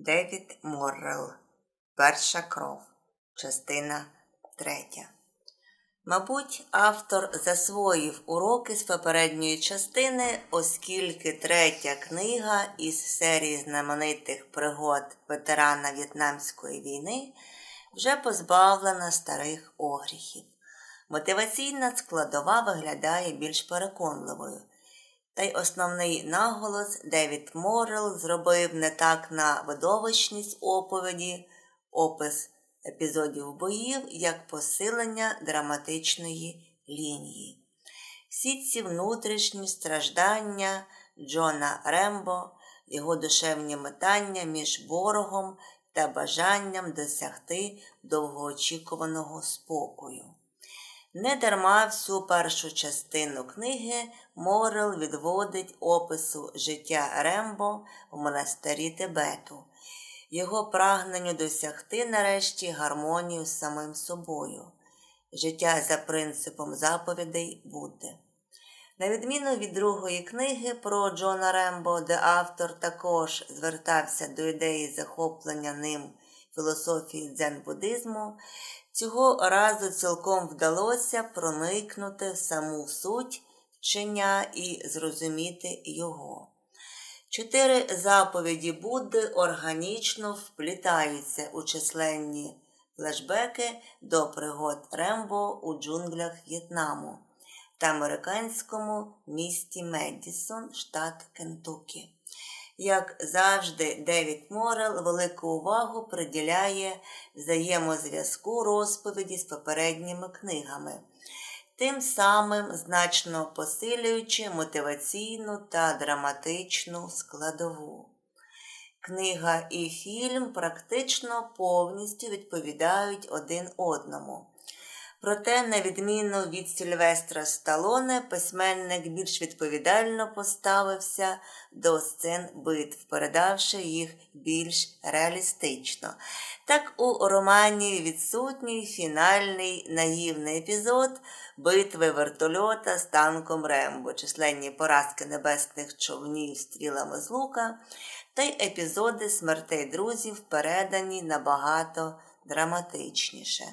Девід Моррел. Перша кров. Частина третя. Мабуть, автор засвоїв уроки з попередньої частини, оскільки третя книга із серії знаменитих пригод ветерана В'єтнамської війни вже позбавлена старих огріхів. Мотиваційна складова виглядає більш переконливою. Та й основний наголос Девід Моррел зробив не так на видовищність оповіді, опис епізодів боїв, як посилення драматичної лінії. Всі ці внутрішні страждання Джона Рембо, його душевні метання між ворогом та бажанням досягти довгоочікуваного спокою. Недарма всю першу частину книги Морел відводить опису життя Рембо в монастирі Тибету, його прагненню досягти нарешті гармонію з самим собою, життя за принципом заповідей Будди. На відміну від другої книги про Джона Рембо, де автор також звертався до ідеї захоплення ним філософії дзен-буддизму, Цього разу цілком вдалося проникнути в саму суть вчення і зрозуміти його. Чотири заповіді Будди органічно вплітаються у численні флешбеки до пригод Рембо у джунглях В'єтнаму та американському місті Медісон, штат Кентукі. Як завжди, Девід Морел велику увагу приділяє взаємозв'язку розповіді з попередніми книгами, тим самим значно посилюючи мотиваційну та драматичну складову. Книга і фільм практично повністю відповідають один одному. Проте, на відміну від Сільвестра Сталоне, письменник більш відповідально поставився до сцен битв, передавши їх більш реалістично. Так у романі відсутній фінальний наївний епізод битви вертольота з танком Рембо, численні поразки небесних човнів стрілами з лука, та й епізоди смертей друзів передані набагато драматичніше.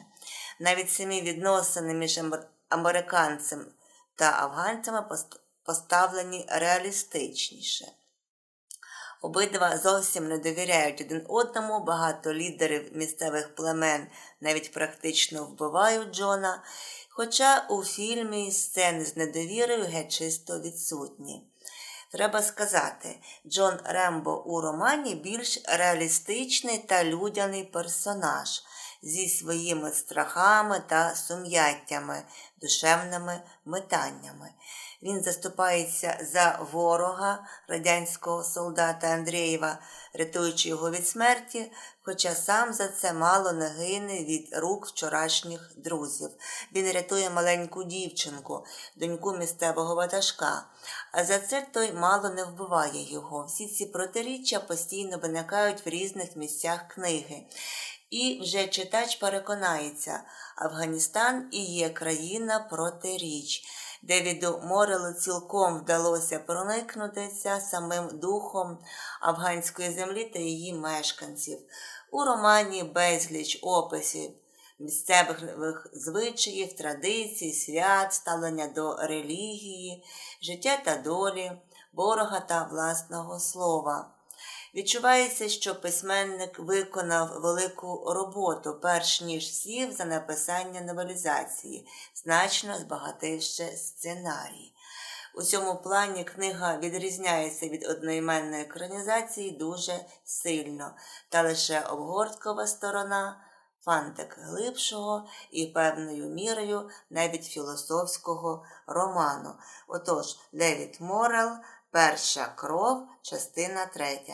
Навіть самі відносини між американцем та афганцями поставлені реалістичніше. Обидва зовсім не довіряють один одному, багато лідерів місцевих племен навіть практично вбивають Джона, хоча у фільмі сцени з недовірою геть чисто відсутні. Треба сказати, Джон Рембо у романі більш реалістичний та людяний персонаж зі своїми страхами та сум'яттями, душевними метаннями. Він заступається за ворога радянського солдата Андрієва, рятуючи його від смерті, хоча сам за це мало не гине від рук вчорашніх друзів. Він рятує маленьку дівчинку, доньку місцевого ватажка, а за це той мало не вбиває його. Всі ці протиріччя постійно виникають в різних місцях книги. І вже читач переконається, Афганістан і є країна протиріч. Девіду Морелу цілком вдалося проникнутися самим духом афганської землі та її мешканців. У романі безліч описів місцевих звичаїв, традицій, свят, ставлення до релігії, життя та долі, ворога та власного слова. Відчувається, що письменник виконав велику роботу, перш ніж сів за написання новелізації, значно збагативши сценарій. У цьому плані книга відрізняється від одноіменної екранізації дуже сильно, та лише обгорткова сторона, фантик глибшого і певною мірою навіть філософського роману. Отож, Девід Морел, Перша кров, частина третя.